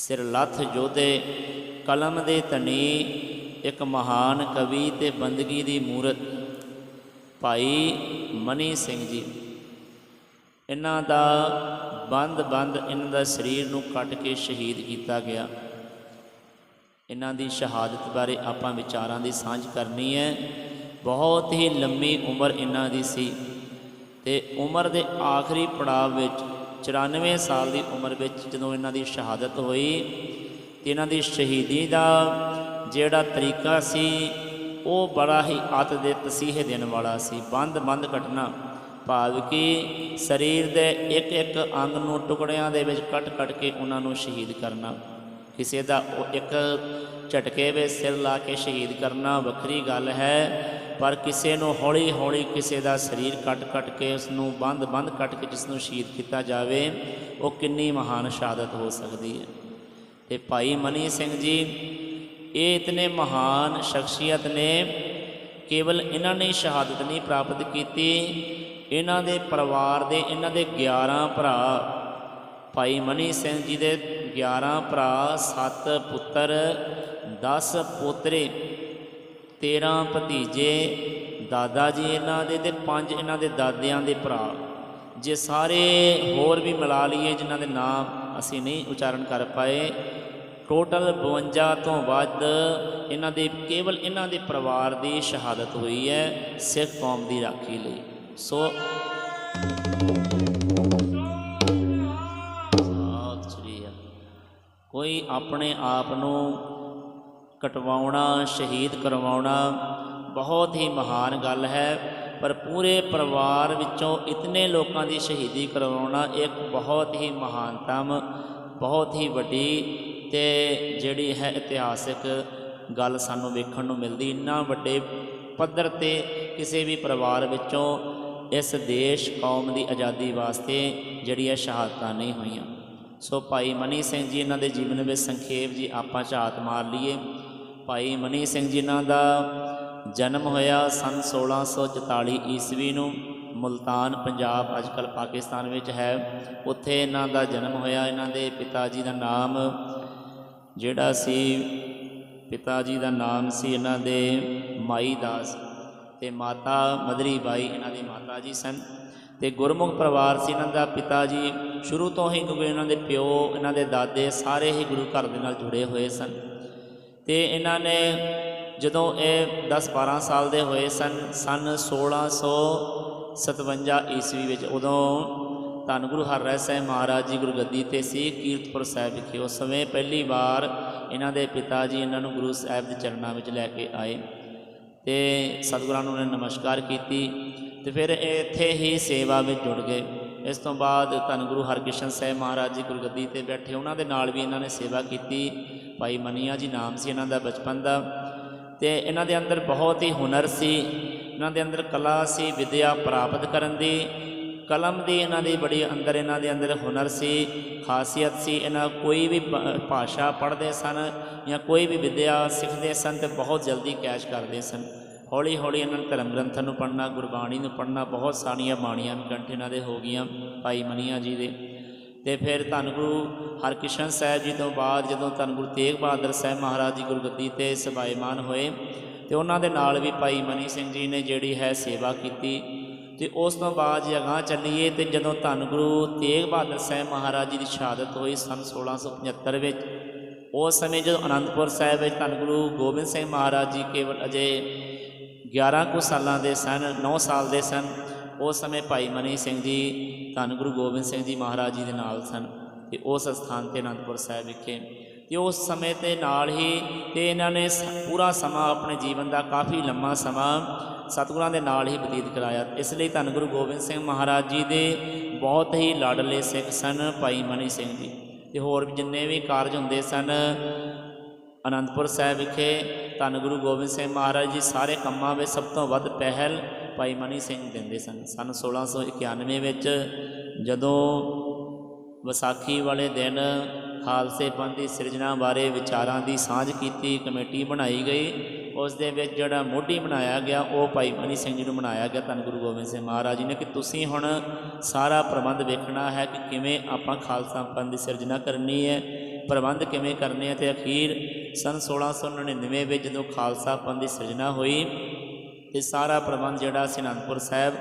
ਸਿਰ ਲੱਥ ਜੋਧੇ, ਕਲਮ ਦੇ ਧਨੀ, ਇੱਕ ਮਹਾਨ ਕਵੀ ਤੇ ਬੰਦਗੀ ਦੀ ਮੂਰਤ, ਭਾਈ ਮਨੀ ਸਿੰਘ ਜੀ। ਇਹਨਾਂ ਦਾ ਬੰਦ ਬੰਦ ਇਹਨਾਂ ਦਾ ਸਰੀਰ ਨੂੰ ਕੱਟ ਕੇ ਸ਼ਹੀਦ ਕੀਤਾ ਗਿਆ। ਇਹਨਾਂ ਦੀ ਸ਼ਹਾਦਤ ਬਾਰੇ ਆਪਾਂ ਵਿਚਾਰਾਂ ਦੀ ਸਾਂਝ ਕਰਨੀ ਹੈ। ਬਹੁਤ ਹੀ ਲੰਮੀ ਉਮਰ ਇਹਨਾਂ ਦੀ ਸੀ ਤੇ ਉਮਰ ਦੇ ਆਖਰੀ ਪੜਾਅ ਵਿੱਚ 94 ਸਾਲ ਦੀ ਉਮਰ ਵਿੱਚ ਜਦੋਂ ਇਹਨਾਂ ਦੀ ਸ਼ਹਾਦਤ ਹੋਈ ਤੇ ਇਹਨਾਂ ਦੀ ਸ਼ਹੀਦੀ ਦਾ ਜਿਹੜਾ ਤਰੀਕਾ ਸੀ, ਉਹ ਬੜਾ ਹੀ ਅਤ ਦੇ ਤਸੀਹੇ ਦੇਣ ਵਾਲਾ ਸੀ। ਬੰਦ ਬੰਦ ਘਟਨਾ, ਭਾਵ ਕਿ ਸਰੀਰ ਦੇ ਇੱਕ ਇੱਕ ਅੰਗ ਨੂੰ ਟੁਕੜਿਆਂ ਦੇ ਵਿੱਚ ਕੱਟ ਕੱਟ ਕੇ ਉਹਨਾਂ ਨੂੰ ਸ਼ਹੀਦ ਕਰਨਾ, ਕਿਸੇ ਦਾ ਉਹ ਇੱਕ ਝਟਕੇ ਵਿੱਚ ਸਿਰ ਲਾ ਕੇ ਸ਼ਹੀਦ ਕਰਨਾ ਵੱਖਰੀ ਗੱਲ ਹੈ। ਪਰ ਕਿਸੇ ਨੂੰ ਹੌਲੀ ਹੌਲੀ ਕਿਸੇ ਦਾ ਸਰੀਰ ਕੱਟ ਕੱਟ ਕੇ ਉਸ ਨੂੰ ਬੰਦ ਬੰਦ ਕੱਟ ਕੇ ਜਿਸ ਨੂੰ ਸ਼ਹੀਦ ਕੀਤਾ ਜਾਵੇ, ਉਹ ਕਿੰਨੀ ਮਹਾਨ ਸ਼ਹਾਦਤ ਹੋ ਸਕਦੀ ਹੈ। ਤੇ ਭਾਈ ਮਨੀ ਸਿੰਘ ਜੀ, ਇਹ ਇਤਨੇ ਮਹਾਨ ਸ਼ਖਸੀਅਤ ਨੇ, ਕੇਵਲ ਇਹਨਾਂ ਨੇ ਸ਼ਹਾਦਤ ਨਹੀਂ ਪ੍ਰਾਪਤ ਕੀਤੀ, ਇਹਨਾਂ ਦੇ ਪਰਿਵਾਰ ਦੇ, ਇਹਨਾਂ ਦੇ 11 ਭਰਾ, ਭਾਈ ਮਨੀ ਸਿੰਘ ਜੀ ਦੇ 11 ਭਰਾ 7 ਪੁੱਤਰ 10 ਪੋਤਰੇ 13 ਭਤੀਜੇ ਦਾਦਾ ਜੀ ਇਹਨਾਂ ਦੇ ਤੇ ਪੰਜ ਇਹਨਾਂ ਦੇ ਦਾਦਿਆਂ ਦੇ ਭਰਾ। ਜੇ ਸਾਰੇ ਹੋਰ ਵੀ ਮਿਲਾ ਲਈਏ ਜਿਨ੍ਹਾਂ ਦੇ ਨਾਮ ਅਸੀਂ ਨਹੀਂ ਉਚਾਰਨ ਕਰ ਪਾਏ, ਟੋਟਲ 52 ਤੋਂ ਵੱਧ ਇਹਨਾਂ ਦੇ ਕੇਵਲ ਇਹਨਾਂ ਦੇ ਪਰਿਵਾਰ ਦੀ ਸ਼ਹਾਦਤ ਹੋਈ ਹੈ ਸਿੱਖ ਕੌਮ ਦੀ ਰਾਖੀ ਲਈ। ਸੋ ਸ੍ਰੀ ਅਕਾਲ। ਕੋਈ ਆਪਣੇ ਆਪ ਨੂੰ ਕਟਵਾਉਣਾ, ਸ਼ਹੀਦ ਕਰਵਾਉਣਾ ਬਹੁਤ ਹੀ ਮਹਾਨ ਗੱਲ ਹੈ। ਪਰ ਪੂਰੇ ਪਰਿਵਾਰ ਵਿੱਚੋਂ ਇਤਨੇ ਲੋਕਾਂ ਦੀ ਸ਼ਹੀਦੀ ਕਰਵਾਉਣਾ ਇੱਕ ਬਹੁਤ ਹੀ ਮਹਾਨਤਮ ਬਹੁਤ ਹੀ ਵੱਡੀ ਤੇ ਜਿਹੜੀ ਹੈ ਇਤਿਹਾਸਿਕ ਗੱਲ ਸਾਨੂੰ ਵੇਖਣ ਨੂੰ ਮਿਲਦੀ। ਇੰਨਾ ਵੱਡੇ ਪੱਧਰ ਤੇ ਕਿਸੇ ਵੀ ਪਰਿਵਾਰ ਵਿੱਚੋਂ ਇਸ ਦੇਸ਼, ਕੌਮ ਦੀ ਆਜ਼ਾਦੀ ਵਾਸਤੇ ਜਿਹੜੀਆਂ ਸ਼ਹਾਦਤਾਂ ਨਹੀਂ ਹੋਈਆਂ। ਸੋ ਭਾਈ ਮਨੀ ਸਿੰਘ ਜੀ, ਇਹਨਾਂ ਦੇ ਜੀਵਨ ਵਿੱਚ ਸੰਖੇਪ ਜੀ, ਆਪਾਂ ਝਾਤ ਮਾਰ ਲਈਏ। ਭਾਈ ਮਨੀ ਸਿੰਘ ਜਿਨ੍ਹਾਂ ਦਾ ਜਨਮ ਹੋਇਆ ਸਨ 1644 ਈਸਵੀ ਨੂੰ, ਮੁਲਤਾਨ ਪੰਜਾਬ ਅੱਜਕੱਲ ਪਾਕਿਸਤਾਨ ਵਿੱਚ ਹੈ। ਉੱਥੇ ਇਹਨਾਂ ਦਾ ਜਨਮ ਹੋਇਆ। ਇਹਨਾਂ ਦੇ ਪਿਤਾ ਜੀ ਦਾ ਨਾਮ ਜਿਹੜਾ ਸੀ, ਪਿਤਾ ਜੀ ਦਾ ਨਾਮ ਸੀ ਇਹਨਾਂ ਦੇ ਮਾਈ ਦਾਸ ਤੇ ਮਾਤਾ ਮਦਰੀ ਬਾਈ ਇਹਨਾਂ ਦੀ ਮਾਤਾ ਜੀ ਸਨ ਤੇ ਗੁਰਮੁਖ ਪਰਿਵਾਰ ਸੀ ਇਹਨਾਂ ਦਾ। ਪਿਤਾ ਜੀ ਸ਼ੁਰੂ ਤੋਂ ਹੀ ਕਿਉਂਕਿ ਇਹਨਾਂ ਦੇ ਪਿਓ, ਇਹਨਾਂ ਦੇ ਦਾਦੇ ਸਾਰੇ ਹੀ ਗੁਰੂ ਘਰ ਦੇ ਨਾਲ ਜੁੜੇ ਹੋਏ ਸਨ। ਤੇ ਇਹਨਾਂ ਨੇ ਜਦੋਂ ਇਹ 10-12 ਸਾਲ ਦੇ ਹੋਏ ਸਨ ਸਨ 1657 ਈਸਵੀ ਵਿੱਚ ਉਦੋਂ ਧੰਨ ਗੁਰੂ ਹਰਿਰਾਏ ਸਾਹਿਬ ਮਹਾਰਾਜ ਜੀ ਗੁਰਗੱਦੀ ਤੇ ਸੀ, ਕੀਰਤਪੁਰ ਸਾਹਿਬ ਵਿਖੇ। ਉਸ ਸਮੇਂ ਪਹਿਲੀ ਵਾਰ ਇਹਨਾਂ ਦੇ ਪਿਤਾ ਜੀ ਇਹਨਾਂ ਨੂੰ ਗੁਰੂ ਸਾਹਿਬ ਦੇ ਚਰਨਾਂ ਵਿੱਚ ਲੈ ਕੇ ਆਏ ਤੇ ਸਤਿਗੁਰਾਂ ਨੂੰ ਉਹਨੇ ਨਮਸਕਾਰ ਕੀਤੀ ਤੇ ਫਿਰ ਇਹ ਇੱਥੇ ਹੀ ਸੇਵਾ ਵਿੱਚ ਜੁੜ ਗਏ। ਇਸ ਤੋਂ ਬਾਅਦ ਧੰਨ ਗੁਰੂ ਹਰਕ੍ਰਿਸ਼ਨ ਸਾਹਿਬ ਮਹਾਰਾਜ ਜੀ ਗੁਰਗੱਦੀ ਤੇ ਬੈਠੇ, ਉਹਨਾਂ ਦੇ ਨਾਲ ਵੀ ਇਹਨਾਂ ਨੇ ਸੇਵਾ ਕੀਤੀ। ਭਾਈ ਮਨੀਆ ਜੀ ਨਾਮ ਸੀ ਇਹਨਾਂ ਦਾ ਬਚਪਨ ਦਾ ਤੇ ਇਹਨਾਂ ਦੇ ਅੰਦਰ ਬਹੁਤ ਹੀ ਹੁਨਰ ਸੀ, ਇਹਨਾਂ ਦੇ ਅੰਦਰ ਕਲਾ ਸੀ, ਵਿਦਿਆ ਪ੍ਰਾਪਤ ਕਰਨ ਦੀ, ਕਲਮ ਦੀ ਇਹਨਾਂ ਦੀ ਬੜੀ ਅੰਦਰ ਇਹਨਾਂ ਦੇ ਅੰਦਰ ਹੁਨਰ ਸੀ, ਖਾਸੀਅਤ ਸੀ, ਇਹਨਾਂ ਕੋਈ ਵੀ ਭਾਸ਼ਾ ਪੜ੍ਹਦੇ ਸਨ ਜਾਂ ਕੋਈ ਵੀ ਵਿਦਿਆ ਸਿੱਖਦੇ ਸਨ ਤੇ ਬਹੁਤ ਜਲਦੀ ਕੈਚ ਕਰਦੇ ਸਨ। ਹੌਲੀ ਹੌਲੀ ਇਹਨਾਂ ਧਰਮ ਗ੍ਰੰਥਾਂ ਨੂੰ ਪੜ੍ਹਨਾ, ਗੁਰਬਾਣੀ ਨੂੰ ਪੜ੍ਹਨਾ, ਬਹੁਤ ਸਾਰੀਆਂ ਬਾਣੀਆਂ ਵੀ ਕੰਠ ਇਹਨਾਂ ਦੇ ਹੋ ਗਈਆਂ ਭਾਈ ਮਨੀਆ ਜੀ ਦੇ। ਤੇ ਫਿਰ ਧੰਨ ਗੁਰੂ ਹਰਕ੍ਰਿਸ਼ਨ ਸਾਹਿਬ ਜੀ ਤੋਂ ਬਾਅਦ ਜਦੋਂ ਧੰਨ ਗੁਰੂ ਤੇਗ ਬਹਾਦਰ ਸਾਹਿਬ ਮਹਾਰਾਜ ਜੀ ਗੁਰਗੱਦੀ ਤੇ ਸਬਾਇਮਾਨ ਹੋਏ ਤੇ ਉਹਨਾਂ ਦੇ ਨਾਲ ਵੀ ਭਾਈ ਮਨੀ ਸਿੰਘ ਜੀ ਨੇ ਜਿਹੜੀ ਹੈ ਸੇਵਾ ਕੀਤੀ ਤੇ ਉਸ ਤੋਂ ਬਾਅਦ ਜੇ ਅਗਾਂਹ ਚੱਲੀਏ ਤੇ ਜਦੋਂ ਧੰਨ ਗੁਰੂ ਤੇਗ ਬਹਾਦਰ ਸਾਹਿਬ ਮਹਾਰਾਜ ਜੀ ਦੀ ਸ਼ਹਾਦਤ ਹੋਈ ਸਨ 1675 ਵਿੱਚ, ਉਸ ਸਮੇਂ ਜਦੋਂ ਅਨੰਦਪੁਰ ਸਾਹਿਬ ਵਿੱਚ ਧੰਨ ਗੁਰੂ ਗੋਬਿੰਦ ਸਿੰਘ ਮਹਾਰਾਜ ਜੀ ਕੇਵਲ ਅਜੇ 11 ਕੁ ਸਾਲਾਂ ਦੇ ਸਨ 9 ਸਾਲ ਦੇ ਸਨ ਉਸ ਸਮੇਂ ਭਾਈ ਮਨੀ ਸਿੰਘ ਜੀ ਧੰਨ ਗੁਰੂ ਗੋਬਿੰਦ ਸਿੰਘ ਜੀ ਮਹਾਰਾਜ ਜੀ ਦੇ ਨਾਲ ਸਨ ਤੇ ਉਸ ਸਥਾਨ ਤੇ ਅਨੰਦਪੁਰ ਸਾਹਿਬ ਵਿਖੇ ਤੇ ਉਸ ਸਮੇਂ ਤੇ ਨਾਲ ਹੀ ਤੇ ਇਹਨਾਂ ਨੇ ਸ- ਪੂਰਾ ਸਮਾਂ ਆਪਣੇ ਜੀਵਨ ਦਾ ਕਾਫੀ ਲੰਮਾ ਸਮਾਂ ਸਤਿਗੁਰਾਂ ਦੇ ਨਾਲ ਹੀ ਬਤੀਤ ਕਰਾਇਆ। ਇਸ ਲਈ ਧੰਨ ਗੁਰੂ ਗੋਬਿੰਦ ਸਿੰਘ ਮਹਾਰਾਜ ਜੀ ਦੇ ਬਹੁਤ ਹੀ ਲਾਡਲੇ ਸਿੱਖ ਸਨ ਭਾਈ ਮਨੀ ਸਿੰਘ ਜੀ ਤੇ ਹੋਰ ਵੀ ਜਿੰਨੇ ਵੀ ਕਾਰਜ ਹੁੰਦੇ ਸਨ ਅਨੰਦਪੁਰ ਸਾਹਿਬ ਵਿਖੇ ਧੰਨ ਗੁਰੂ ਗੋਬਿੰਦ ਸਿੰਘ ਮਹਾਰਾਜ ਜੀ ਸਾਰੇ ਕੰਮਾਂ ਵਿੱਚ ਸਭ ਤੋਂ ਵੱਧ ਪਹਿਲ ਭਾਈ ਮਨੀ ਸਿੰਘ ਦਿੰਦੇ ਸਨ। ਸਨ 1691 ਵਿੱਚ ਜਦੋਂ ਵਿਸਾਖੀ ਵਾਲੇ ਦਿਨ ਖਾਲਸੇ ਪੰਥ ਦੀ ਸਿਰਜਣਾ ਬਾਰੇ ਵਿਚਾਰਾਂ ਦੀ ਸਾਂਝ ਕੀਤੀ, ਕਮੇਟੀ ਬਣਾਈ ਗਈ, ਉਸ ਦੇ ਵਿੱਚ ਜਿਹੜਾ ਮੋਢੀ ਬਣਾਇਆ ਗਿਆ, ਉਹ ਭਾਈ ਮਨੀ ਸਿੰਘ ਜੀ ਨੂੰ ਬਣਾਇਆ ਗਿਆ। ਧੰਨ ਗੁਰੂ ਗੋਬਿੰਦ ਸਿੰਘ ਮਹਾਰਾਜ ਜੀ ਨੇ ਕਿ ਤੁਸੀਂ ਹੁਣ ਸਾਰਾ ਪ੍ਰਬੰਧ ਵੇਖਣਾ ਹੈ ਕਿ ਕਿਵੇਂ ਆਪਾਂ ਖਾਲਸਾ ਪੰਥ ਦੀ ਸਿਰਜਣਾ ਕਰਨੀ ਹੈ, ਪ੍ਰਬੰਧ ਕਿਵੇਂ ਕਰਨੇ ਆ ਤੇ ਅਖੀਰ ਸਨ 1699 ਵਿੱਚ ਜਦੋਂ ਖਾਲਸਾ ਪੰਥ ਦੀ ਸਿਰਜਣਾ ਹੋਈ ਤੇ ਸਾਰਾ ਪ੍ਰਬੰਧ ਜਿਹੜਾ ਸੀ ਅਨੰਦਪੁਰ ਸਾਹਿਬ,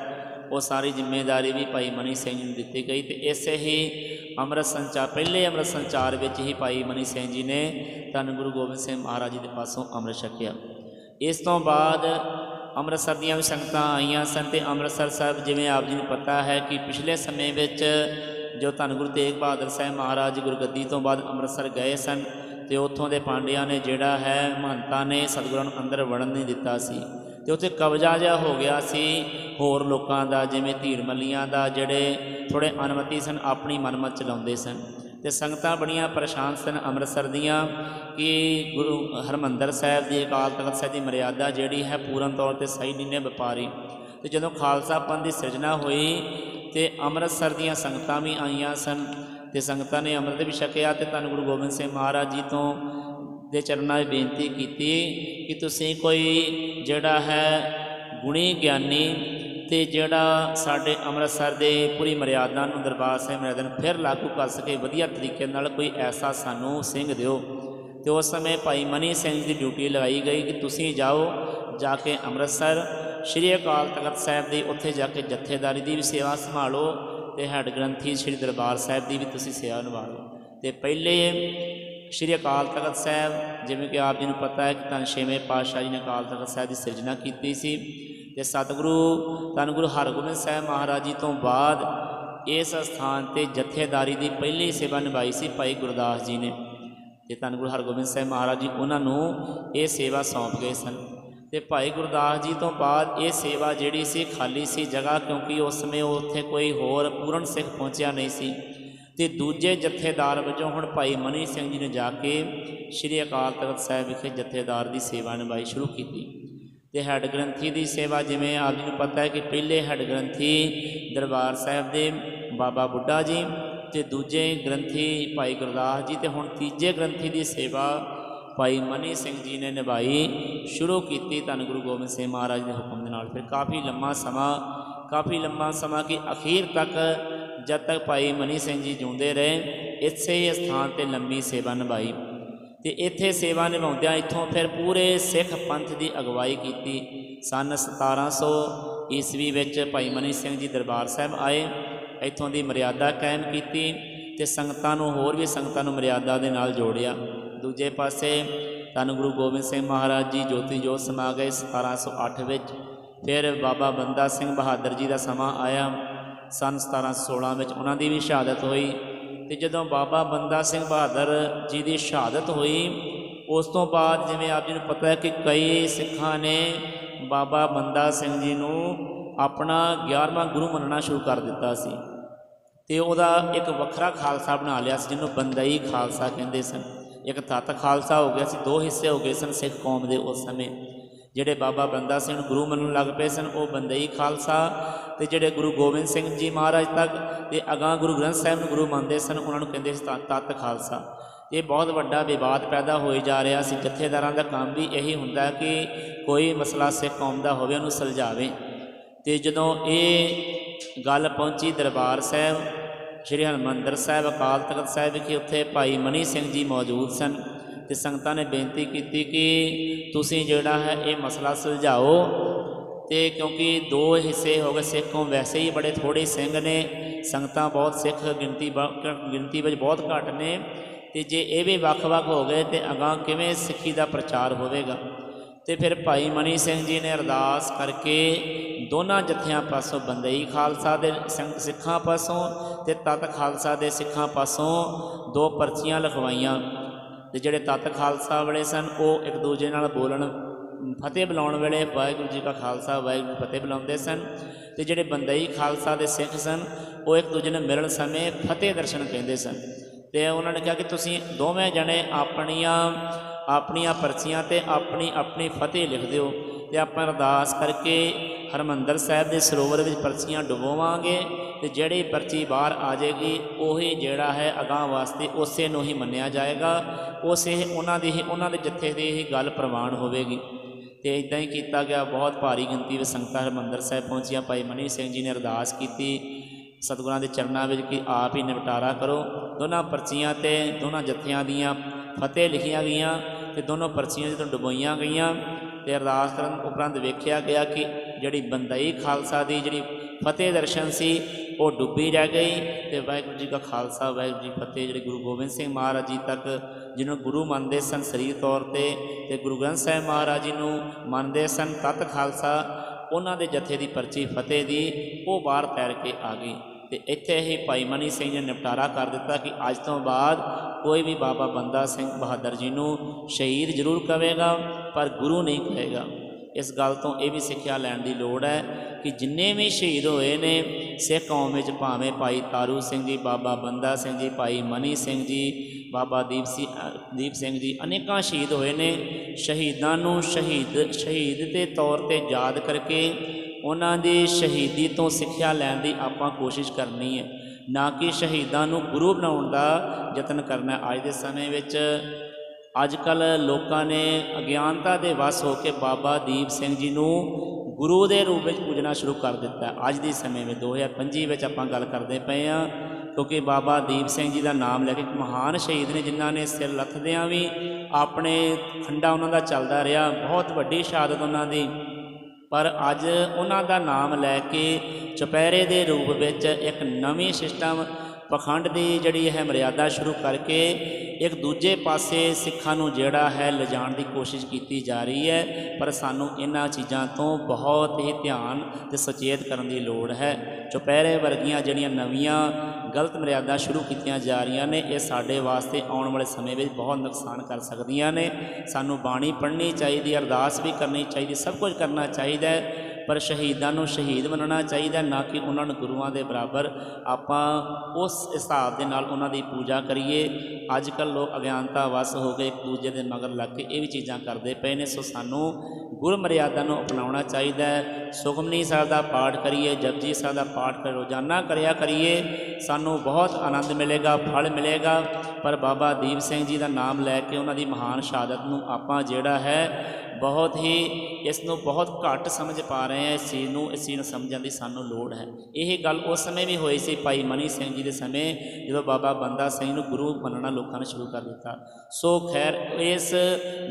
ਉਹ ਸਾਰੀ ਜ਼ਿੰਮੇਵਾਰੀ ਵੀ ਭਾਈ ਮਨੀ ਸਿੰਘ ਜੀ ਨੂੰ ਦਿੱਤੀ ਗਈ ਤੇ ਇਸੇ ਹੀ ਅੰਮ੍ਰਿਤ ਸੰਚਾਰ, ਪਹਿਲੇ ਅੰਮ੍ਰਿਤ ਸੰਚਾਰ ਵਿੱਚ ਹੀ ਭਾਈ ਮਨੀ ਸਿੰਘ ਜੀ ਨੇ ਧੰਨ ਗੁਰੂ ਗੋਬਿੰਦ ਸਿੰਘ ਮਹਾਰਾਜ ਜੀ ਦੇ ਪਾਸੋਂ ਅੰਮ੍ਰਿਤ ਛਕਿਆ। ਇਸ ਤੋਂ ਬਾਅਦ ਅੰਮ੍ਰਿਤਸਰ ਦੀਆਂ ਵੀ ਸੰਗਤਾਂ ਆਈਆਂ ਸਨ ਤੇ ਅੰਮ੍ਰਿਤਸਰ ਸਾਹਿਬ ਜਿਵੇਂ ਆਪ ਜੀ ਨੂੰ ਪਤਾ ਹੈ ਕਿ ਪਿਛਲੇ ਸਮੇਂ ਵਿੱਚ ਜੋ ਧੰਨ ਗੁਰੂ ਤੇਗ ਬਹਾਦਰ ਸਾਹਿਬ ਮਹਾਰਾਜ ਗੁਰਗੱਦੀ ਤੋਂ ਬਾਅਦ ਅੰਮ੍ਰਿਤਸਰ ਗਏ ਸਨ ਤੇ ਉੱਥੋਂ ਦੇ ਪਾਂਡਿਆਂ ਨੇ ਜਿਹੜਾ ਹੈ ਮਹੰਤਾਂ ਨੇ ਸਤਿਗੁਰਾਂ ਨੂੰ ਅੰਦਰ ਵੜਨ ਨਹੀਂ ਦਿੱਤਾ ਸੀ। ਤੇ ਉੱਥੇ ਕਬਜ਼ਾ ਜਿਹਾ ਹੋ ਗਿਆ ਸੀ। ਹੋਰ ਲੋਕਾਂ ਦਾ, ਜਿਵੇਂ ਧੀਰ ਮੱਲੀਆਂ ਦਾ, ਜਿਹੜੇ ਥੋੜੇ ਅਨਮਤੀ ਸਨ, ਆਪਣੀ ਮਨਮਤ ਚਲਾਉਂਦੇ ਸਨ। ਤੇ ਸੰਗਤਾਂ ਬੜੀਆਂ ਪਰੇਸ਼ਾਨ ਸਨ ਅੰਮ੍ਰਿਤਸਰ ਦੀਆਂ ਕਿ ਗੁਰੂ ਹਰਮੰਦਰ ਸਾਹਿਬ ਦੀ, ਅਕਾਲ ਤਖਤ ਸਾਹਿਬ ਦੀ ਮਰਿਆਦਾ ਜਿਹੜੀ ਹੈ, ਪੂਰਨ ਤੌਰ ਤੇ ਸਹੀ ਨਹੀਂ ਨੇ ਵਪਾਰੀ। ਤੇ ਜਦੋਂ ਖਾਲਸਾ ਪੰਥ ਦੀ ਸਿਰਜਣਾ ਹੋਈ ਤੇ ਅੰਮ੍ਰਿਤਸਰ ਦੀਆਂ ਸੰਗਤਾਂ ਵੀ ਆਈਆਂ ਸਨ ਤੇ ਸੰਗਤਾਂ ਨੇ ਅੰਮ੍ਰਿਤ ਵੀ ਛਕਿਆ ਤੇ ਧੰਨ ਗੁਰੂ ਗੋਬਿੰਦ ਸਿੰਘ ਮਹਾਰਾਜ ਜੀ ਤੋਂ ਦੇ ਚਰਨਾਂ 'ਚ ਬੇਨਤੀ ਕੀਤੀ ਕਿ ਤੁਸੀਂ ਕੋਈ ਜਿਹੜਾ ਹੈ ਗੁਣੀ ਗਿਆਨੀ ਤੇ ਜਿਹੜਾ ਸਾਡੇ ਅੰਮ੍ਰਿਤਸਰ ਦੇ ਪੂਰੀ ਮਰਿਆਦਾ ਨੂੰ ਦਰਬਾਰ ਸਾਹਿਬ ਮਰਿਆਦਾ ਨੂੰ ਫਿਰ ਲਾਗੂ ਕਰ ਸਕੇ, ਵਧੀਆ ਤਰੀਕੇ ਨਾਲ ਕੋਈ ਐਸਾ ਸਾਨੂੰ ਸਿੰਘ ਦਿਓ। ਤੇ ਉਸ ਸਮੇਂ ਭਾਈ ਮਨੀ ਸਿੰਘ ਜੀ ਦੀ ਡਿਊਟੀ ਲਗਾਈ ਗਈ ਕਿ ਤੁਸੀਂ ਜਾਓ, ਜਾ ਕੇ ਅੰਮ੍ਰਿਤਸਰ, ਸ਼੍ਰੀ ਅਕਾਲ ਤਖਤ ਸਾਹਿਬ ਦੀ ਉੱਥੇ ਜਾ ਕੇ ਜਥੇਦਾਰੀ ਦੀ ਵੀ ਸੇਵਾ ਸੰਭਾਲੋ ਤੇ ਹੈੱਡ ਗ੍ਰੰਥੀ ਸ਼੍ਰੀ ਦਰਬਾਰ ਸਾਹਿਬ ਦੀ ਵੀ ਤੁਸੀਂ ਸੇਵਾ ਨਿਭਾਓ ਤੇ ਪਹਿਲੇ ਸ਼੍ਰੀ ਅਕਾਲ ਤਖਤ ਸਾਹਿਬ, ਜਿਵੇਂ ਕਿ ਆਪ ਜੀ ਨੂੰ ਪਤਾ ਹੈ ਕਿ ਤਾਂ ਛੇਵੇਂ ਪਾਤਸ਼ਾਹ ਜੀ ਨੇ ਅਕਾਲ ਤਖਤ ਸਾਹਿਬ ਦੀ ਸਿਰਜਣਾ ਕੀਤੀ ਸੀ ਤੇ ਸਤਿਗੁਰੂ, ਧੰਨ ਗੁਰੂ ਹਰਗੋਬਿੰਦ ਸਾਹਿਬ ਮਹਾਰਾਜ ਜੀ ਤੋਂ ਬਾਅਦ ਇਸ ਸਥਾਨ ਤੇ ਜਥੇਦਾਰੀ ਦੀ ਪਹਿਲੀ ਸੇਵਾ ਨਿਭਾਈ ਸੀ ਭਾਈ ਗੁਰਦਾਸ ਜੀ ਨੇ। ਤੇ ਧੰਨ ਗੁਰੂ ਹਰਗੋਬਿੰਦ ਸਾਹਿਬ ਮਹਾਰਾਜ ਜੀ ਉਹਨਾਂ ਨੂੰ ਇਹ ਸੇਵਾ ਸੌਂਪ ਗਏ ਸਨ। ਤੇ ਭਾਈ ਗੁਰਦਾਸ ਜੀ ਤੋਂ ਬਾਅਦ ਇਹ ਸੇਵਾ ਜਿਹੜੀ ਸੀ ਖਾਲੀ ਸੀ ਜਗ੍ਹਾ, ਕਿਉਂਕਿ ਉਸ ਸਮੇਂ ਉੱਥੇ ਕੋਈ ਹੋਰ ਪੂਰਨ ਸਿੱਖ ਪਹੁੰਚਿਆ ਨਹੀਂ ਸੀ। ਤੇ ਦੂਜੇ ਜਥੇਦਾਰ ਵਜੋਂ ਹੁਣ ਭਾਈ ਮਨੀ ਸਿੰਘ ਜੀ ਨੇ ਜਾ ਕੇ ਸ਼੍ਰੀ ਅਕਾਲ ਤਖਤ ਸਾਹਿਬ ਵਿਖੇ ਜਥੇਦਾਰ ਦੀ ਸੇਵਾ ਨਿਭਾਈ ਸ਼ੁਰੂ ਕੀਤੀ। ਤੇ ਹੈੱਡ ਗ੍ਰੰਥੀ ਦੀ ਸੇਵਾ ਜਿਵੇਂ ਆਪ ਜੀ ਨੂੰ ਪਤਾ ਹੈ ਕਿ ਪਹਿਲੇ ਹੈੱਡ ਗ੍ਰੰਥੀ ਦਰਬਾਰ ਸਾਹਿਬ ਦੇ ਬਾਬਾ ਬੁੱਢਾ ਜੀ ਤੇ ਦੂਜੇ ਗ੍ਰੰਥੀ ਭਾਈ ਗੁਰਦਾਸ ਜੀ ਤੇ ਹੁਣ ਤੀਜੇ ਗ੍ਰੰਥੀ ਦੀ ਸੇਵਾ ਭਾਈ ਮਨੀ ਸਿੰਘ ਜੀ ਨੇ ਨਿਭਾਈ, ਸ਼ੁਰੂ ਕੀਤੀ ਧੰਨ ਗੁਰੂ ਗੋਬਿੰਦ ਸਿੰਘ ਮਹਾਰਾਜ ਦੇ ਹੁਕਮ ਦੇ ਨਾਲ। ਫਿਰ ਕਾਫੀ ਲੰਮਾ ਸਮਾਂ, ਕਾਫੀ ਲੰਮਾ ਸਮਾਂ ਕਿ ਅਖੀਰ ਤੱਕ ਜਦ ਤੱਕ ਭਾਈ ਮਨੀ ਸਿੰਘ ਜੀ ਜਿਉਂਦੇ ਰਹੇ ਇਸੇ ਹੀ ਸਥਾਨ ਤੇ ਲੰਮੀ ਸੇਵਾ ਨਿਭਾਈ। ਤੇ ਇੱਥੇ ਸੇਵਾ ਨਿਭਾਉਂਦਿਆਂ ਇੱਥੋਂ ਫਿਰ ਪੂਰੇ ਸਿੱਖ ਪੰਥ ਦੀ ਅਗਵਾਈ ਕੀਤੀ। ਸਨ 1700 ਈਸਵੀ ਵਿੱਚ ਭਾਈ ਮਨੀ ਸਿੰਘ ਜੀ ਦਰਬਾਰ ਸਾਹਿਬ ਆਏ, ਇੱਥੋਂ ਦੀ ਮਰਿਆਦਾ ਕਾਇਮ ਕੀਤੀ ਤੇ ਸੰਗਤਾਂ ਨੂੰ ਹੋਰ ਵੀ ਸੰਗਤਾਂ ਨੂੰ ਮਰਿਆਦਾ ਦੇ ਨਾਲ ਜੋੜਿਆ। ਦੂਜੇ ਪਾਸੇ ਧੰਨ ਗੁਰੂ ਗੋਬਿੰਦ ਸਿੰਘ ਮਹਾਰਾਜ ਜੀ ਜੋਤੀ ਜੋਤ ਸਮਾ ਗਏ 1708 ਵਿੱਚ। ਫਿਰ ਬਾਬਾ ਬੰਦਾ ਸਿੰਘ ਬਹਾਦਰ ਜੀ ਦਾ ਸਮਾਂ ਆਇਆ। ਸਨ 1716 ਵਿੱਚ ਉਹਨਾਂ ਦੀ ਵੀ ਸ਼ਹਾਦਤ ਹੋਈ ਤੇ ਜਦੋਂ ਬਾਬਾ ਬੰਦਾ ਸਿੰਘ ਬਹਾਦਰ ਜੀ ਦੀ ਸ਼ਹਾਦਤ ਹੋਈ, ਉਸ ਤੋਂ ਬਾਅਦ ਜਿਵੇਂ ਆਪ ਜੀ ਨੂੰ ਪਤਾ ਹੈ ਕਿ ਕਈ ਸਿੱਖਾਂ ਨੇ ਬਾਬਾ ਬੰਦਾ ਸਿੰਘ ਜੀ ਨੂੰ ਆਪਣਾ 11ਵਾਂ ਗੁਰੂ ਮੰਨਣਾ ਸ਼ੁਰੂ ਕਰ ਦਿੱਤਾ ਸੀ ਤੇ ਉਹਦਾ ਇੱਕ ਵੱਖਰਾ ਖਾਲਸਾ ਬਣਾ ਲਿਆ ਸੀ, ਜਿਹਨੂੰ ਬੰਦਈ ਖਾਲਸਾ ਕਹਿੰਦੇ ਸਨ। ਇੱਕ ਤਤ ਖਾਲਸਾ ਹੋ ਗਿਆ ਸੀ, ਦੋ ਹਿੱਸੇ ਹੋ ਗਏ ਸਨ ਸਿੱਖ ਕੌਮ ਦੇ ਉਸ ਸਮੇਂ। ਜਿਹੜੇ ਬਾਬਾ ਬੰਦਾ ਸਿੰਘ ਨੂੰ ਗੁਰੂ ਮੰਨਣ ਲੱਗ ਪਏ ਸਨ, ਉਹ ਬੰਦਈ ਖਾਲਸਾ। ਤੇ ਜਿਹੜੇ ਗੁਰੂ ਗੋਬਿੰਦ ਸਿੰਘ ਜੀ ਮਹਾਰਾਜ ਤੱਕ ਤੇ ਅਗਾਂਹ ਗੁਰੂ ਗ੍ਰੰਥ ਸਾਹਿਬ ਨੂੰ ਗੁਰੂ ਮੰਨਦੇ ਸਨ, ਉਹਨਾਂ ਨੂੰ ਕਹਿੰਦੇ ਸੀ ਤਤ- ਤਤ ਖਾਲਸਾ। ਇਹ ਬਹੁਤ ਵੱਡਾ ਵਿਵਾਦ ਪੈਦਾ ਹੋਈ ਜਾ ਰਿਹਾ ਸੀ। ਜਥੇਦਾਰਾਂ ਦਾ ਕੰਮ ਵੀ ਇਹੀ ਹੁੰਦਾ ਕਿ ਕੋਈ ਮਸਲਾ ਸਿੱਖ ਕੌਮ ਦਾ ਹੋਵੇ, ਉਹਨੂੰ ਸੁਲਝਾਵੇ। ਤੇ ਜਦੋਂ ਇਹ ਗੱਲ ਪਹੁੰਚੀ ਦਰਬਾਰ ਸਾਹਿਬ, ਸ਼੍ਰੀ ਹਰਿਮੰਦਰ ਸਾਹਿਬ, ਅਕਾਲ ਤਖਤ ਸਾਹਿਬ ਵਿਖੇ, ਉੱਥੇ ਭਾਈ ਮਨੀ ਸਿੰਘ ਜੀ ਮੌਜੂਦ ਸਨ। ਤੇ ਸੰਗਤਾਂ ਨੇ ਬੇਨਤੀ ਕੀਤੀ ਕਿ ਤੁਸੀਂ ਜਿਹੜਾ ਹੈ ਇਹ ਮਸਲਾ ਸੁਲਝਾਓ ਤੇ ਕਿਉਂਕਿ ਦੋ ਹਿੱਸੇ ਹੋ ਗਏ ਸਿੱਖੋਂ ਵੈਸੇ ਹੀ ਬੜੇ ਥੋੜੇ ਸਿੰਘ ਨੇ, ਸੰਗਤਾਂ ਬਹੁਤ ਸਿੱਖ ਗਿਣਤੀ ਬ- ਗਿਣਤੀ ਵਿੱਚ ਬਹੁਤ ਘੱਟ ਨੇ ਤੇ ਜੇ ਇਹ ਵੀ ਵੱਖ-ਵੱਖ ਹੋ ਗਏ ਤੇ ਅਗਾਂਹ ਕਿਵੇਂ ਸਿੱਖੀ ਦਾ ਪ੍ਰਚਾਰ ਹੋਵੇਗਾ? ਤੇ ਫਿਰ ਭਾਈ ਮਨੀ ਸਿੰਘ ਜੀ ਨੇ ਅਰਦਾਸ ਕਰਕੇ ਦੋਨਾਂ ਜਥਿਆਂ ਪਾਸੋਂ ਬੰਦਈ ਖਾਲਸਾ ਦੇ ਸਿੰਘ ਸਿੱਖਾਂ ਪਾਸੋਂ ਤੇ ਤਤ ਖਾਲਸਾ ਦੇ ਸਿੱਖਾਂ ਪਾਸੋਂ ਦੋ ਪਰਚੀਆਂ ਲਿਖਵਾਈਆਂ। ਤੇ ਜਿਹੜੇ ਤਤ ਖਾਲਸਾ ਵਾਲੇ ਸਨ, ਉਹ ਇੱਕ ਦੂਜੇ ਨਾਲ ਬੋਲਣ, ਫਤਿਹ ਬੁਲਾਉਣ ਵੇਲੇ ਵਾਹਿਗੁਰੂ ਜੀ ਕਾ ਖਾਲਸਾ, ਵਾਹਿਗੁਰੂ ਫਤਿਹ ਬੁਲਾਉਂਦੇ ਸਨ। ਤੇ ਜਿਹੜੇ ਬੰਦਈ ਖਾਲਸਾ ਦੇ ਸਿੱਖ ਸਨ, ਉਹ ਇੱਕ ਦੂਜੇ ਨੂੰ ਮਿਲਣ ਸਮੇਂ ਫਤਿਹ ਦਰਸ਼ਨ ਕਹਿੰਦੇ ਸਨ। ਤੇ ਉਹਨਾਂ ਨੇ ਕਿਹਾ ਕਿ ਤੁਸੀਂ ਦੋਵੇਂ ਜਣੇ ਆਪਣੀਆਂ ਆਪਣੀਆਂ ਪਰਚੀਆਂ ਤੇ ਆਪਣੀ ਆਪਣੀ ਫਤਿਹ ਲਿਖ ਦਿਓ ਤੇ ਆਪਾਂ ਅਰਦਾਸ ਕਰਕੇ ਹਰਮੰਦਰ ਸਾਹਿਬ ਦੇ ਸਰੋਵਰ ਵਿੱਚ ਪਰਚੀਆਂ ਡੁਬੋਵਾਂਗੇ ਤੇ ਜਿਹੜੀ ਪਰਚੀ ਬਾਹਰ ਆ ਜਾਏਗੀ, ਉਹੀ ਜਿਹੜਾ ਹੈ ਅਗਾਂਹ ਵਾਸਤੇ ਉਸੇ ਨੂੰ ਹੀ ਮੰਨਿਆ ਜਾਏਗਾ। ਉਸੇ ਉਹਨਾਂ ਦੀ ਹੀ, ਉਹਨਾਂ ਦੇ ਜੱਥੇ ਦੀ ਹੀ ਗੱਲ ਪ੍ਰਵਾਨ ਹੋਵੇਗੀ। ਤੇ ਇਦਾਂ ਹੀ ਕੀਤਾ ਗਿਆ, ਬਹੁਤ ਭਾਰੀ ਗਿਣਤੀ ਵਿੱਚ ਸੰਗਤਾਂ ਹਰਿਮੰਦਰ ਸਾਹਿਬ ਪਹੁੰਚੀਆਂ। ਭਾਈ ਮਨੀ ਸਿੰਘ ਜੀ ਨੇ ਅਰਦਾਸ ਕੀਤੀ, ਸਤਿਗੁਰਾਂ ਦੇ ਚਰਨਾਂ ਵਿੱਚ ਕਿ ਆਪ ਹੀ ਨਿਪਟਾਰਾ ਕਰੋ। ਦੋਨਾਂ ਪਰਚੀਆਂ ਤੇ, ਦੋਨਾਂ ਜਥਿਆਂ ਦੀਆਂ ਫਤਿਹ ਲਿਖੀਆਂ ਗਈਆਂ ਤੇ ਦੋਨੋਂ ਪਰਚੀਆਂ ਜਦੋਂ ਡੁਬੋਈਆਂ ਗਈਆਂ ਤੇ ਅਰਦਾਸ ਕਰਨ ਉਪਰੰਤ ਵੇਖਿਆ ਗਿਆ ਕਿ ਜਿਹੜੀ ਬੰਦਈ ਖਾਲਸਾ ਦੀ ਜਿਹੜੀ ਫਤਿਹ ਦਰਸ਼ਨ ਸੀ, ਉਹ ਡੁੱਬੀ ਰਹਿ ਗਈ ਤੇ ਵਾਹਿਗੁਰੂ ਜੀ ਕਾ ਖਾਲਸਾ, ਵਾਹਿਗੁਰੂ ਜੀ ਫਤਿਹ। ਜਿਹੜੇ ਗੁਰੂ ਗੋਬਿੰਦ ਸਿੰਘ ਮਹਾਰਾਜ ਜੀ ਤੱਕ, ਜਿਹਨੂੰ ਗੁਰੂ ਮੰਨਦੇ ਸਨ ਸਰੀਰ ਤੌਰ ਤੇ ਤੇ ਗੁਰੂ ਗ੍ਰੰਥ ਸਾਹਿਬ ਮਹਾਰਾਜ ਜੀ ਨੂੰ ਮੰਨਦੇ ਸਨ ਤਤ ਖਾਲਸਾ, ਉਹਨਾਂ ਦੇ ਜਥੇ ਦੀ ਪਰਚੀ ਫਤਿਹ ਦੀ, ਉਹ ਬਾਹਰ ਤੈਰ ਕੇ ਆ ਗਈ ਤੇ ਇੱਥੇ ਹੀ ਭਾਈ ਮਨੀ ਸਿੰਘ ਨੇ ਨਿਪਟਾਰਾ ਕਰ ਦਿੱਤਾ ਕਿ ਅੱਜ ਤੋਂ ਬਾਅਦ ਕੋਈ ਵੀ ਬਾਬਾ ਬੰਦਾ ਸਿੰਘ ਬਹਾਦਰ ਜੀ ਨੂੰ ਸ਼ਹੀਦ ਜ਼ਰੂਰ ਕਵੇਗਾ, ਪਰ ਗੁਰੂ ਨਹੀਂ ਕਹੇਗਾ। ਇਸ ਗੱਲ ਤੋਂ ਇਹ ਵੀ ਸਿੱਖਿਆ ਲੈਣ ਦੀ ਲੋੜ ਹੈ ਕਿ ਜਿੰਨੇ ਵੀ ਸ਼ਹੀਦ ਹੋਏ ਨੇ, ਸਿੱਖ ਕੌਮ ਵਿੱਚ ਭਾਵੇਂ ਭਾਈ ਤਾਰੂ ਸਿੰਘ ਜੀ, ਬਾਬਾ ਬੰਦਾ ਸਿੰਘ ਜੀ, ਭਾਈ ਮਨੀ ਸਿੰਘ ਜੀ, ਬਾਬਾ ਦੀਪ ਸਿੰਘ ਦੀਪ ਸਿੰਘ ਜੀ, ਅਨੇਕਾਂ ਸ਼ਹੀਦ ਹੋਏ ਨੇ। ਸ਼ਹੀਦਾਂ ਨੂੰ ਸ਼ਹੀਦ ਸ਼ਹੀਦ ਦੇ ਤੌਰ ਤੇ ਯਾਦ ਕਰਕੇ ਉਹਨਾਂ ਦੀ ਸ਼ਹੀਦੀ ਤੋਂ ਸਿੱਖਿਆ ਲੈਣ ਦੀ ਆਪਾਂ ਕੋਸ਼ਿਸ਼ ਕਰਨੀ ਹੈ। ਨਾ ਕਿ ਸ਼ਹੀਦਾਂ ਨੂੰ ਗੁਰੂ ਬਣਾਉਣ ਦਾ ਯਤਨ ਕਰਨਾ ਅੱਜ ਦੇ ਸਮੇਂ ਵਿੱਚ ਅੱਜ ਕੱਲ ਲੋਕਾਂ ਨੇ ਅਗਿਆਨਤਾ ਦੇ ਵਸ ਹੋ ਕੇ ਬਾਬਾ ਦੀਪ ਸਿੰਘ ਜੀ ਨੂੰ ਗੁਰੂ ਦੇ ਰੂਪ ਵਿੱਚ ਪੂਜਣਾ ਸ਼ੁਰੂ ਕਰ ਦਿੱਤਾ ਅੱਜ ਦੇ ਸਮੇਂ ਵਿੱਚ 2025 ਵਿੱਚ ਆਪਾਂ ਗੱਲ ਕਰਦੇ ਪਏ ਆ ਕਿਉਂਕਿ ਬਾਬਾ ਦੀਪ ਸਿੰਘ ਜੀ ਦਾ ਨਾਮ ਲੈ ਕੇ ਇੱਕ ਮਹਾਨ ਸ਼ਹੀਦ ਨੇ, ਜਿਨ੍ਹਾਂ ਨੇ ਸਿਰ ਲੱਥਦਿਆਂ ਵੀ ਆਪਣੇ ਖੰਡਾ ਉਹਨਾਂ ਦਾ ਚੱਲਦਾ ਰਿਹਾ, ਬਹੁਤ ਵੱਡੀ ਸ਼ਹਾਦਤ ਉਹਨਾਂ ਦੀ। ਪਰ ਅੱਜ ਉਹਨਾਂ ਦਾ ਨਾਮ ਲੈ ਕੇ ਚੁਪਹਿਰੇ ਦੇ ਰੂਪ ਵਿੱਚ ਇੱਕ ਨਵੀਂ ਸਿਸਟਮ ਪਖੰਡ ਦੀ ਜਿਹੜੀ ਹੈ ਮਰਿਆਦਾ ਸ਼ੁਰੂ ਕਰਕੇ ਇੱਕ ਦੂਜੇ ਪਾਸੇ ਸਿੱਖਾਂ ਨੂੰ ਜਿਹੜਾ ਹੈ ਲਿਜਾਣ ਦੀ ਕੋਸ਼ਿਸ਼ ਕੀਤੀ ਜਾ ਰਹੀ ਹੈ, ਪਰ ਸਾਨੂੰ ਇਹਨਾਂ ਚੀਜ਼ਾਂ ਤੋਂ ਬਹੁਤ ਹੀ ਧਿਆਨ ਤੇ ਸੁਚੇਤ ਕਰਨ ਦੀ ਲੋੜ ਹੈ। ਚੁਪਹਿਰੇ ਵਰਗੀਆਂ ਜਿਹੜੀਆਂ ਨਵੀਆਂ ਗਲਤ ਮਰਿਆਦਾ ਸ਼ੁਰੂ ਕੀਤੀਆਂ ਜਾ ਰਹੀਆਂ ਨੇ, ਇਹ ਸਾਡੇ ਵਾਸਤੇ ਆਉਣ ਵਾਲੇ ਸਮੇਂ ਵਿੱਚ ਬਹੁਤ ਨੁਕਸਾਨ ਕਰ ਸਕਦੀਆਂ ਨੇ। ਸਾਨੂੰ ਬਾਣੀ ਪੜ੍ਹਨੀ ਚਾਹੀਦੀ, ਅਰਦਾਸ ਵੀ ਕਰਨੀ ਚਾਹੀਦੀ, ਸਭ ਕੁਝ ਕਰਨਾ ਚਾਹੀਦਾ ਹੈ। ਪਰ ਸ਼ਹੀਦਾਂ ਨੂੰ ਸ਼ਹੀਦ ਮੰਨਣਾ ਚਾਹੀਦਾ, ਨਾ ਕਿ ਉਹਨਾਂ ਨੂੰ ਗੁਰੂਆਂ ਦੇ ਬਰਾਬਰ। ਆਪਾਂ ਉਸ ਹਿਸਾਬ ਦੇ ਨਾਲ ਉਹਨਾਂ ਦੀ ਪੂਜਾ ਕਰੀਏ। ਅੱਜ ਕੱਲ ਲੋਕ ਅਗਿਆਨਤਾ ਵਸ ਹੋ ਕੇ ਇੱਕ ਦੂਜੇ ਦੇ ਮਗਰ ਲੱਗ ਕੇ ਇਹ ਵੀ ਚੀਜ਼ਾਂ ਕਰਦੇ ਪਏ ਨੇ। ਸੋ ਸਾਨੂੰ ਗੁਰ ਮਰਿਆਦਾ ਨੂੰ ਅਪਣਾਉਣਾ ਚਾਹੀਦਾ ਹੈ। ਸੁਖਮਨੀ ਸਾਹਿਬ ਦਾ ਪਾਠ ਕਰੀਏ, ਜਪਜੀ ਸਾਹਿਬ ਦਾ ਪਾਠ ਕਰ ਰੋਜ਼ਾਨਾ ਕਰਿਆ ਕਰੀਏ। ਸਾਨੂੰ ਬਹੁਤ ਆਨੰਦ ਮਿਲੇਗਾ, ਫਲ ਮਿਲੇਗਾ। ਪਰ ਬਾਬਾ ਦੀਪ ਸਿੰਘ ਜੀ ਦਾ ਨਾਮ ਲੈ ਕੇ ਉਹਨਾਂ ਦੀ ਮਹਾਨ ਸ਼ਹਾਦਤ ਨੂੰ ਆਪਾਂ ਜਿਹੜਾ ਹੈ ਬਹੁਤ ਹੀ ਇਸ ਨੂੰ ਬਹੁਤ ਘੱਟ ਸਮਝ ਪਾ ਰਹੇ ਹਾਂ, ਇਸ ਚੀਜ਼ ਨੂੰ, ਇਸ ਚੀਜ਼ ਨੂੰ ਸਮਝਣ ਦੀ ਸਾਨੂੰ ਲੋੜ ਹੈ। ਇਹ ਗੱਲ ਉਸ ਸਮੇਂ ਵੀ ਹੋਈ ਸੀ, ਭਾਈ ਮਨੀ ਸਿੰਘ ਜੀ ਦੇ ਸਮੇਂ, ਜਦੋਂ ਬਾਬਾ ਬੰਦਾ ਸਿੰਘ ਨੂੰ ਗੁਰੂ ਮੰਨਣਾ ਲੋਕਾਂ ਨੇ ਸ਼ੁਰੂ ਕਰ ਦਿੱਤਾ। ਸੋ ਖੈਰ, ਇਸ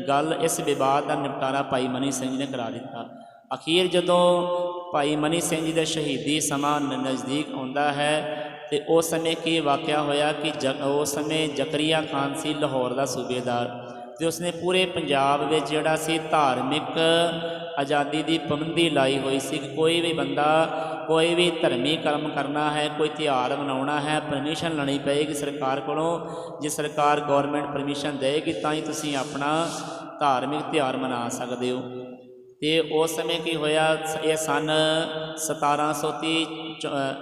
ਗੱਲ, ਇਸ ਵਿਵਾਦ ਦਾ ਨਿਪਟਾਰਾ ਭਾਈ ਮਨੀ ਸਿੰਘ ਜੀ ਨੇ ਕਰਾ ਦਿੱਤਾ। ਅਖੀਰ ਜਦੋਂ ਭਾਈ ਮਨੀ ਸਿੰਘ ਜੀ ਦਾ ਸ਼ਹੀਦੀ ਸਮਾਂ ਨਜ਼ਦੀਕ ਆਉਂਦਾ ਹੈ, ਤੇ ਉਸ ਸਮੇਂ ਕੀ ਵਾਕਿਆ ਹੋਇਆ ਕਿ ਜ- ਉਸ ਸਮੇਂ ਜ਼ਕਰੀਆ ਖਾਨ ਸੀ ਲਾਹੌਰ ਦਾ ਸੂਬੇਦਾਰ। ਤੇ ਉਸਨੇ ਪੂਰੇ ਪੰਜਾਬ ਵਿੱਚ ਜਿਹੜਾ ਸੀ ਧਾਰਮਿਕ ਆਜ਼ਾਦੀ ਦੀ ਪਾਬੰਦੀ ਲਾਈ ਹੋਈ ਸੀ ਕਿ ਕੋਈ ਵੀ ਬੰਦਾ ਕੋਈ ਵੀ ਧਰਮੀ ਕਰਮ ਕਰਨਾ ਹੈ ਕੋਈ ਤਿਉਹਾਰ ਮਨਾਉਣਾ ਹੈ ਪਰਮਿਸ਼ਨ ਲੈਣੀ ਪਏਗੀ ਸਰਕਾਰ ਕੋਲੋਂ। ਜੇ ਸਰਕਾਰ ਗਵਰਨਮੈਂਟ ਪਰਮਿਸ਼ਨ ਦੇਗੀ ਤਾਂ ਹੀ ਤੁਸੀਂ ਆਪਣਾ ਧਾਰਮਿਕ ਤਿਉਹਾਰ ਮਨਾ ਸਕਦੇ ਹੋ। ਤੇ ਉਸ ਸਮੇਂ ਕੀ ਹੋਇਆ ਇਹ ਸਨ 1730 ਚ- ਅ,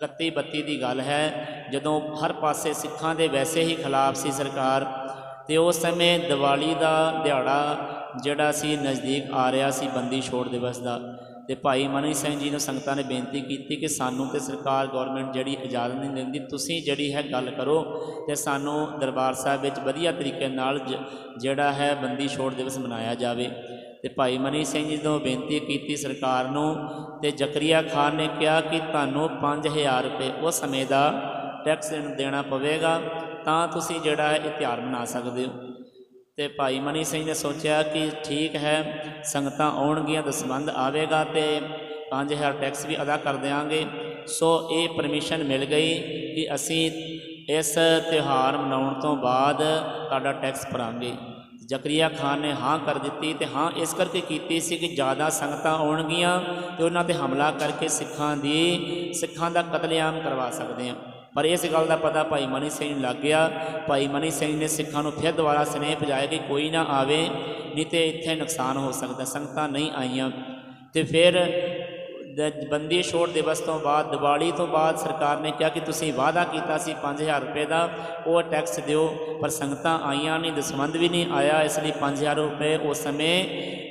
31 32 ਦੀ ਗੱਲ ਹੈ। ਜਦੋਂ ਹਰ ਪਾਸੇ ਸਿੱਖਾਂ ਦੇ ਵੈਸੇ ਹੀ ਖਿਲਾਫ ਸੀ ਸਰਕਾਰ ਤੇ ਉਸ ਸਮੇਂ ਦੀਵਾਲੀ ਦਾ ਦਿਹਾੜਾ ਜਿਹੜਾ ਸੀ, ਨਜ਼ਦੀਕ ਆ ਰਿਹਾ ਸੀ ਬੰਦੀ ਛੋੜ ਦਿਵਸ ਦਾ। ਤੇ ਭਾਈ ਮਨੀ ਸਿੰਘ ਜੀ ਨੂੰ ਸੰਗਤਾਂ ਨੇ ਬੇਨਤੀ ਕੀਤੀ ਕਿ ਸਾਨੂੰ ਤੇ ਸਰਕਾਰ ਗਵਰਨਮੈਂਟ ਜਿਹੜੀ ਇਜਾਜ਼ਤ ਨਹੀਂ ਦਿੰਦੀ, ਤੁਸੀਂ ਜਿਹੜੀ ਹੈ ਗੱਲ ਕਰੋ ਤੇ ਸਾਨੂੰ ਦਰਬਾਰ ਸਾਹਿਬ ਵਿੱਚ ਵਧੀਆ ਤਰੀਕੇ ਨਾਲ ਜ- ਜਿਹੜਾ ਹੈ ਬੰਦੀ ਛੋੜ ਦਿਵਸ ਮਨਾਇਆ ਜਾਵੇ। ਤੇ ਭਾਈ ਮਨੀ ਸਿੰਘ ਜੀ ਤੋਂ ਬੇਨਤੀ ਕੀਤੀ ਸਰਕਾਰ ਨੂੰ ਤੇ ਜ਼ਕਰੀਆ ਖਾਨ ਨੇ ਕਿਹਾ ਕਿ ਤੁਹਾਨੂੰ 5000 ਰੁਪਏ ਉਸ ਸਮੇਂ ਦਾ ਟੈਕਸ ਦੇਣਾ ਪਵੇਗਾ ਤਾਂ ਤੁਸੀਂ ਜਿਹੜਾ ਹੈ ਇਹ ਤਿਉਹਾਰ ਮਨਾ ਸਕਦੇ ਹੋ। ਤੇ ਭਾਈ ਮਨੀ ਸਿੰਘ ਨੇ ਸੋਚਿਆ ਕਿ ਠੀਕ ਹੈ, ਸੰਗਤਾਂ ਆਉਣਗੀਆਂ, ਦਸਵੰਧ ਆਵੇਗਾ ਤੇ 5000 ਟੈਕਸ ਵੀ ਅਦਾ ਕਰ ਦਿਆਂਗੇ। ਸੋ ਇਹ ਪਰਮਿਸ਼ਨ ਮਿਲ ਗਈ ਕਿ ਅਸੀਂ ਇਸ ਤਿਉਹਾਰ ਮਨਾਉਣ ਤੋਂ ਬਾਅਦ ਤੁਹਾਡਾ ਟੈਕਸ ਭਰਾਂਗੇ। ਜ਼ਕਰੀਆ ਖਾਨ ਨੇ ਹਾਂ ਕਰ ਦਿੱਤੀ ਤੇ ਹਾਂ ਇਸ ਕਰਕੇ ਕੀਤੀ ਸੀ ਕਿ ਜ਼ਿਆਦਾ ਸੰਗਤਾਂ ਆਉਣਗੀਆਂ ਤੇ ਉਹਨਾਂ ਤੇ ਹਮਲਾ ਕਰਕੇ ਸਿੱਖਾਂ ਦੀ, ਸਿੱਖਾਂ ਦਾ ਕਤਲੇਆਮ ਕਰਵਾ ਸਕਦੇ ਹਾਂ। ਪਰ ਇਸ ਗੱਲ ਦਾ ਪਤਾ ਭਾਈ ਮਨੀ ਸਿੰਘ ਨੂੰ ਲੱਗ ਗਿਆ। ਭਾਈ ਮਨੀ ਸਿੰਘ ਨੇ ਸਿੱਖਾਂ ਨੂੰ ਫਿਰ ਦੁਬਾਰਾ ਸਨੇਹ ਭਜਾਇਆ ਕਿ ਕੋਈ ਨਾ ਆਵੇ, ਨਹੀਂ ਤੇ ਇੱਥੇ ਨੁਕਸਾਨ ਹੋ ਸਕਦਾ, ਸੰਗਤਾਂ ਨਹੀਂ ਆਈਆਂ। ਤੇ ਫਿਰ ਬੰਦੀ ਛੋੜ ਦਿਵਸ ਤੋਂ ਬਾਅਦ, ਦੀਵਾਲੀ ਤੋਂ ਬਾਅਦ ਸਰਕਾਰ ਨੇ ਕਿਹਾ ਕਿ ਤੁਸੀਂ ਵਾਅਦਾ ਕੀਤਾ ਸੀ 5000 ਰੁਪਏ ਦਾ, ਉਹ ਟੈਕਸ ਦਿਓ, ਪਰ ਸੰਗਤਾਂ ਆਈਆਂ ਨਹੀਂ, ਦਸਵੰਧ ਵੀ ਨਹੀਂ ਆਇਆ, ਇਸ ਲਈ 5000 ਰੁਪਏ ਉਸ ਸਮੇਂ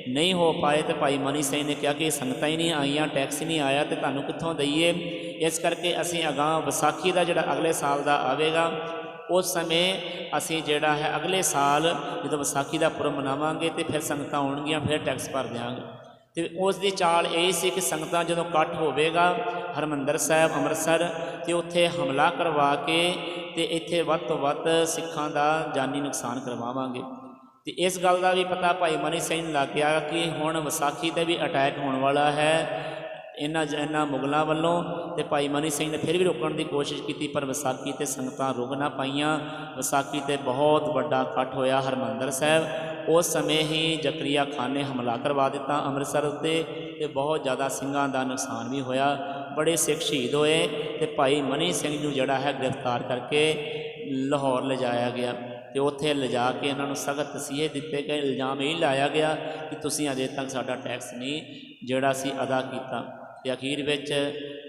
ਨਹੀਂ ਹੋ ਪਾਏ। ਤੇ ਭਾਈ ਮਨੀ ਸਿੰਘ ਨੇ ਕਿਹਾ ਕਿ ਸੰਗਤਾਂ ਹੀ ਨਹੀਂ ਆਈਆਂ, ਟੈਕਸ ਨਹੀਂ ਆਇਆ, ਤੇ ਤੁਹਾਨੂੰ ਕਿੱਥੋਂ ਦਈਏ? ਇਸ ਕਰਕੇ ਅਸੀਂ ਅਗਾਂਹ ਵਿਸਾਖੀ ਦਾ ਜਿਹੜਾ ਅਗਲੇ ਸਾਲ ਦਾ ਆਵੇਗਾ, ਉਸ ਸਮੇਂ ਅਸੀਂ ਜਿਹੜਾ ਹੈ ਅਗਲੇ ਸਾਲ ਜਦੋਂ ਵਿਸਾਖੀ ਦਾ ਪੁਰਬ ਮਨਾਵਾਂਗੇ ਤੇ ਫਿਰ ਸੰਗਤਾਂ ਆਉਣਗੀਆਂ, ਫਿਰ ਟੈਕਸ ਭਰ ਦਿਆਂਗੇ। ਤੇ ਉਸ ਦੀ ਚਾਲ ਇਹ ਸੀ ਕਿ ਸੰਗਤਾਂ ਜਦੋਂ ਇਕੱਠ ਹੋਵੇਗਾ, ਹਰਮੰਦਰ ਸਾਹਿਬ, ਅੰਮ੍ਰਿਤਸਰ, ਤੇ ਉੱਥੇ ਹਮਲਾ ਕਰਵਾ ਕੇ ਤੇ ਇੱਥੇ ਵੱਧ ਤੋਂ ਵੱਧ ਸਿੱਖਾਂ ਦਾ ਜਾਨੀ ਨੁਕਸਾਨ ਕਰਵਾਵਾਂਗੇ। ਤੇ ਇਸ ਗੱਲ ਦਾ ਵੀ ਪਤਾ ਭਾਈ ਮਨੀ ਸਿੰਘ ਨੂੰ ਲੱਗ ਗਿਆ ਕਿ ਹੁਣ ਵਿਸਾਖੀ ਤੇ ਵੀ ਅਟੈਕ ਹੋਣ ਵਾਲਾ ਹੈ। ਇਹਨਾਂ ਜ- ਇਹਨਾਂ ਮੁਗਲਾਂ ਵੱਲੋਂ ਤੇ ਭਾਈ ਮਨੀ ਸਿੰਘ ਨੇ ਫਿਰ ਵੀ ਰੋਕਣ ਦੀ ਕੋਸ਼ਿਸ਼ ਕੀਤੀ, ਪਰ ਵਿਸਾਖੀ ਤੇ ਸੰਗਤਾਂ ਰੁਕ ਨਾ ਪਾਈਆਂ। ਵਿਸਾਖੀ ਤੇ ਬਹੁਤ ਵੱਡਾ ਇਕੱਠ ਹੋਇਆ ਹਰਮੰਦਰ ਸਾਹਿਬ। ਉਸ ਸਮੇਂ ਹੀ ਜ਼ਕਰੀਆ ਖਾਨ ਨੇ ਹਮਲਾ ਕਰਵਾ ਦਿੱਤਾ ਅੰਮ੍ਰਿਤਸਰ ਉੱਤੇ ਤੇ ਬਹੁਤ ਜ਼ਿਆਦਾ ਸਿੰਘਾਂ ਦਾ ਨੁਕਸਾਨ ਵੀ ਹੋਇਆ। ਬੜੇ ਸਿੱਖ ਸ਼ਹੀਦ ਹੋਏ ਤੇ ਭਾਈ ਮਨੀ ਸਿੰਘ ਨੂੰ ਜਿਹੜਾ ਹੈ ਗ੍ਰਿਫਤਾਰ ਕਰਕੇ ਲਾਹੌਰ ਲਿਜਾਇਆ ਗਿਆ ਤੇ ਉੱਥੇ ਲਿਜਾ ਕੇ ਇਹਨਾਂ ਨੂੰ ਸਖਤ ਤਸੀਹੇ ਦਿੱਤੇ ਗਏ, ਇਲਜ਼ਾਮ ਇਹ ਲਾਇਆ ਗਿਆ ਕਿ ਤੁਸੀਂ ਅਜੇ ਤੱਕ ਸਾਡਾ ਟੈਕਸ ਨਹੀਂ ਜਿਹੜਾ ਸੀ ਅਦਾ ਕੀਤਾ। ਤੇ ਅਖੀਰ ਵਿੱਚ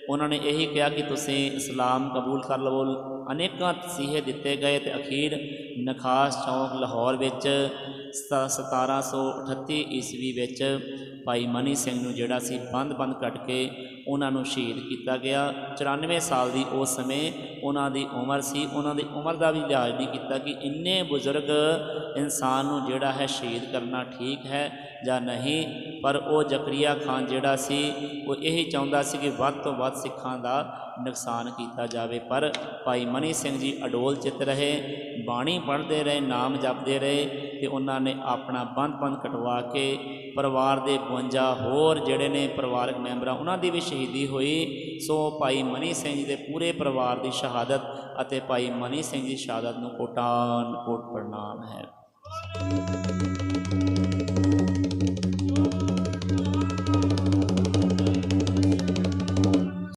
ਉਹਨਾਂ ਨੇ ਇਹੀ ਕਿਹਾ ਕਿ ਤੁਸੀਂ ਇਸਲਾਮ ਕਬੂਲ ਕਰ ਲਵੋ। ਅਨੇਕਾਂ ਤਸੀਹੇ ਦਿੱਤੇ ਗਏ ਤੇ ਅਖੀਰ ਨਖਾਸ ਚੌਂਕ ਲਾਹੌਰ ਵਿੱਚ ਸਤਾ- 1738 ਈਸਵੀ ਵਿੱਚ ਭਾਈ ਮਨੀ ਸਿੰਘ ਨੂੰ ਜਿਹੜਾ ਸੀ ਬੰਦ-ਬੰਦ ਕੱਟ ਕੇ ਉਹਨਾਂ ਨੂੰ ਸ਼ਹੀਦ ਕੀਤਾ ਗਿਆ। 94 ਸਾਲ ਦੀ ਉਸ ਸਮੇਂ ਉਹਨਾਂ ਦੀ ਉਮਰ ਸੀ। ਉਹਨਾਂ ਦੀ ਉਮਰ ਦਾ ਵੀ ਲਿਹਾਜ਼ ਨਹੀਂ ਕੀਤਾ ਕਿ ਇੰਨੇ ਬਜ਼ੁਰਗ ਇਨਸਾਨ ਨੂੰ ਜਿਹੜਾ ਹੈ ਸ਼ਹੀਦ ਕਰਨਾ ਠੀਕ ਹੈ ਜਾਂ ਨਹੀਂ। ਪਰ ਉਹ ਜ਼ਕਰੀਆ ਖਾਨ ਜਿਹੜਾ ਸੀ, ਉਹ ਇਹੀ ਚਾਹੁੰਦਾ ਸੀ ਕਿ ਵੱਧ ਤੋਂ ਵੱਧ ਸਿੱਖਾਂ ਦਾ ਨੁਕਸਾਨ ਕੀਤਾ ਜਾਵੇ। ਪਰ ਭਾਈ ਮਨੀ ਸਿੰਘ ਜੀ ਅਡੋਲ ਚਿੱਤ ਰਹੇ, ਬਾਣੀ ਪੜ੍ਹਦੇ ਰਹੇ, ਨਾਮ ਜਪਦੇ ਰਹੇ। ਤੇ ਉਹਨਾਂ ਨੇ ਆਪਣਾ ਬੰਦ-ਬੰਦ ਕਟਵਾ ਕੇ ਪਰਿਵਾਰ ਦੇ 52 ਹੋਰ ਜਿਹੜੇ ਨੇ ਪਰਿਵਾਰਕ ਮੈਂਬਰਾਂ, ਉਹਨਾਂ ਦੀ ਵੀ ਸ਼ਹੀਦੀ ਹੋਈ। ਸੋ ਭਾਈ ਮਨੀ ਸਿੰਘ ਜੀ ਦੇ ਪੂਰੇ ਪਰਿਵਾਰ ਦੀ ਸ਼ਹਾਦਤ ਅਤੇ ਭਾਈ ਮਨੀ ਸਿੰਘ ਜੀ ਦੀ ਸ਼ਹਾਦਤ ਨੂੰ ਕੋਟਾਨ ਕੋਟ ਪ੍ਰਣਾਮ ਹੈ।